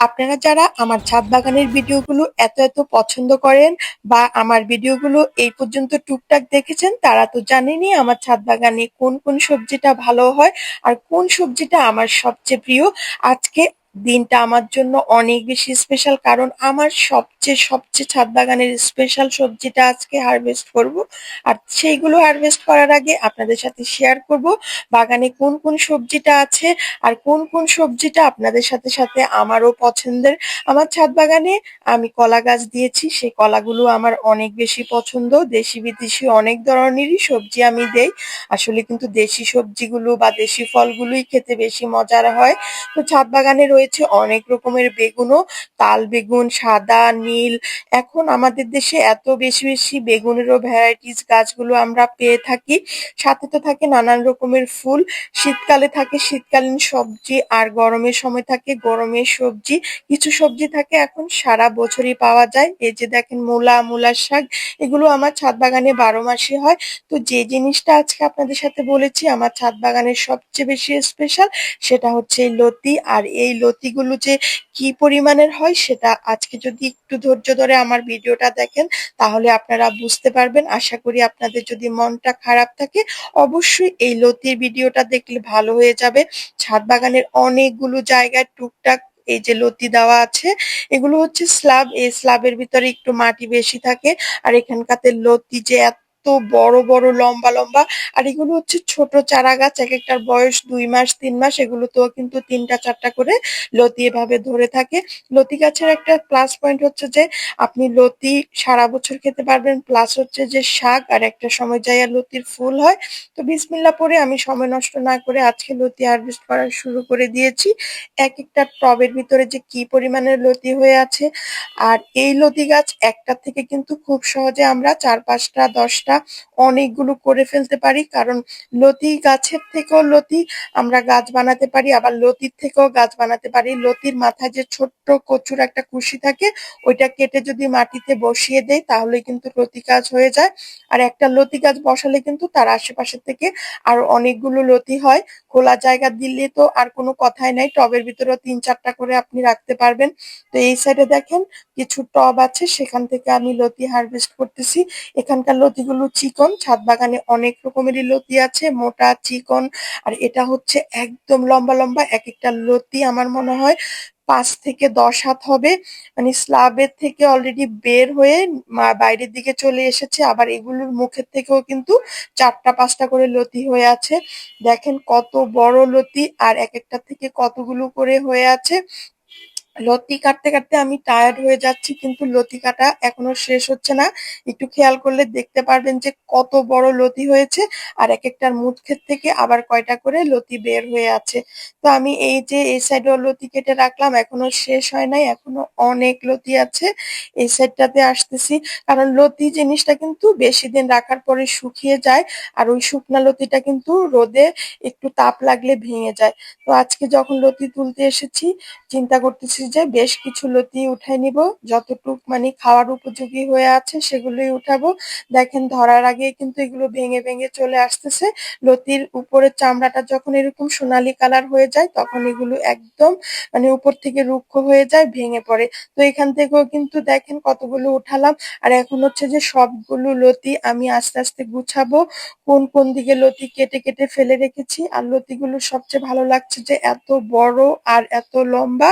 আপনারা যারা আমার ছাদ বাগানের ভিডিওগুলো এত এত পছন্দ করেন বা আমার ভিডিওগুলো এই পর্যন্ত টুকটাক দেখেছেন, তারা তো জানেনই আমার ছাদ বাগানে কোন কোন সবজিটা ভালো হয় আর কোন সবজিটা আমার সবচেয়ে প্রিয়। আজকে দিনটা আমার জন্য অনেক বেশি স্পেশাল কারণ আমার সবচেয়ে সবচেয়ে ছাদ বাগানের স্পেশাল সবজিটা আজকে হারভেস্ট করব। আর সেইগুলো হারভেস্ট করার আগে আপনাদের সাথে শেয়ার করব বাগানে কোন কোন সবজিটা আছে আর কোন কোন সবজিটা আপনাদের সাথে সাথে আমারও পছন্দের। আমার ছাদ বাগানে আমি কলা গাছ দিয়েছি, সেই কলাগুলো আমার অনেক বেশি পছন্দ। দেশি, বিদেশি অনেক ধরনেরই সবজি আমি দেই। আসলে কিন্তু দেশি সবজিগুলো বা দেশি ফলগুলোই খেতে বেশি মজার হয়। তো ছাদ বাগানে রয়েছে অনেক রকমের বেগুনও। তাল বেগুন, সাদা, নীল। এখন আমাদের দেশে এত বেশি বেশি বেগুনেরও ভ্যারাইটিস গাছগুলো আমরা পেয়ে থাকি। সাথে তো থাকে নানান রকমের ফুল। শীতকালে থাকে, শীতকালীন সবজি। আর গরমের সময় থাকে গরমের সবজি। কিছু সবজি থাকে এখন সারা বছরই পাওয়া যায়। এই যে দেখেন মূলা, মূলার শাক, এগুলো আমার ছাদ বাগানে বারো মাসে হয়। তো যে জিনিসটা আজকে আপনাদের সাথে বলেছি, আমার ছাদ বাগানের সবচেয়ে বেশি স্পেশাল সেটা হচ্ছে লতি। আর এই লতিগুলো যে কি পরিমাণের হয় সেটা আজকে যদি একটু ধৈর্য ধরে আমার ভিডিওটা দেখেন, তাহলে আপনারা বুঝতে পারবেন। আশা করি আপনাদের যদি মনটা খারাপ থাকে, অবশ্যই এই লতির ভিডিওটা দেখলে ভালো হয়ে যাবে। ছাদ বাগানের অনেকগুলো জায়গায় টুকটাক এই যে লতি দেওয়া আছে, এগুলো হচ্ছে স্ল্যাব। এই স্ল্যাবের ভিতরে একটু মাটি বেশি থাকে। আর এখানকাতে লতি যে এত বড় বড়, লম্বা লম্বা। আর এগুলো হচ্ছে ছোট চারা গাছ এক একটার বয়স দুই মাস, তিন মাস। এগুলোতেও কিন্তু তিনটা, চারটা করে লতি এভাবে ধরে থাকে। লতি গাছের একটা প্লাস পয়েন্ট হচ্ছে যে আপনি লতি সারা বছর খেতে পারবেন প্লাস হচ্ছে যে শাক। আর একটা সময় যাইয়া লতির ফুল হয়। তো বিসমিল্লা পরে আমি সময় নষ্ট না করে আজকে লতি হারভেস্ট করা শুরু করে দিয়েছি। এক একটা টবের ভিতরে যে কি পরিমাণের লতি হয়ে আছে। আর এই লতি গাছ একটা থেকে কিন্তু খুব সহজে আমরা চার, পাঁচটা, দশটা অনেকগুলো করে ফেলতে পারি। কারণ লতি গাছের থেকেও লতি আমরা গাছ বানাতে পারি, আবার লতির থেকেও গাছ বানাতে পারি। লতির মাথায় যে ছোট্ট কচুর একটা কুশি থাকে, ওইটা কেটে যদি মাটিতে বসিয়ে দেয় তাহলে কিন্তু লতি গাছ হয়ে যায়। আর একটা লতি গাছ বসালে কিন্তু তার আশেপাশে থেকে আর অনেকগুলো লতি হয়। খোলা জায়গা দিলে তো আর কোনো কথাই নাই। টবের ভিতরেও তিন চারটা করে আপনি রাখতে পারবেন। তো এই সাইডে দেখেন, কিছু টব আছে, সেখান থেকে আমি লতি হারভেস্ট করতেছি। এখানকার লতিগুলো চিকন, ছাদ বাগানে অনেক রকমেরই লতি আছে, মোটা, চিকন, আর এটা হচ্ছে একদম লম্বা লম্বা এক একটা লতি আমার মনে হয় পাঁচ থেকে দশ হাত হবে। মানে স্ল্যাবের থেকে অলরেডি বের হয়ে বাইরের দিকে চলে এসেছে, আবার এগুলোর মুখের থেকেও কিন্তু চারটা, পাঁচটা করে লতি হয়ে আছে। দেখেন কত বড় লতি, আর এক একটা থেকে কতগুলো করে হয়ে আছে। লতি কাটতে কাটতে আমি টায়ার্ড হয়ে যাচ্ছি, কিন্তু লতি কাটা এখনও শেষ হচ্ছে না। একটু খেয়াল করলে দেখতে পারবেন যে কত বড় লতি হয়েছে আর এক একটার মুখের থেকে আবার কয়টা করে লতি বের হয়ে আছে। তো আমি এই যে এই সাইডেও লতি কেটে রাখলাম, এখনও শেষ হয় নাই, এখনও অনেক লতি আছে। এই সাইডটাতে আসতেছি, কারণ লতি জিনিসটা কিন্তু বেশি দিন রাখার পরে শুকিয়ে যায় আর ওই শুকনা লতিটা কিন্তু রোদে একটু তাপ লাগলে ভেঙে যায়। তো আজকে যখন লতি তুলতে এসেছি, চিন্তা করতেছি যে বেশ কিছু লতি উঠাই নিব। যতটুক মানে খাওয়ার উপযোগী হয়ে আছে সেগুলোই উঠাবো। দেখেন ধরার আগে কিন্তু এগুলো ভেঙে ভেঙে চলে আসতেছে। লতির উপরের চামড়াটা যখন এরকম সোনালী কালার হয়ে যায়, তখন এগুলো একদম মানে উপর থেকে রুক্ষ হয়ে যায়, ভেঙে পড়ে। তো এখান থেকেও কিন্তু দেখেন কতগুলো উঠালাম। আর এখন হচ্ছে যে সবগুলো লতি আমি আস্তে আস্তে গুছাবো। কোন কোন দিকে লতি কেটে কেটে ফেলে রেখেছি। আর লতিগুলো সবচেয়ে ভালো লাগছে যে এত বড় আর এত লম্বা।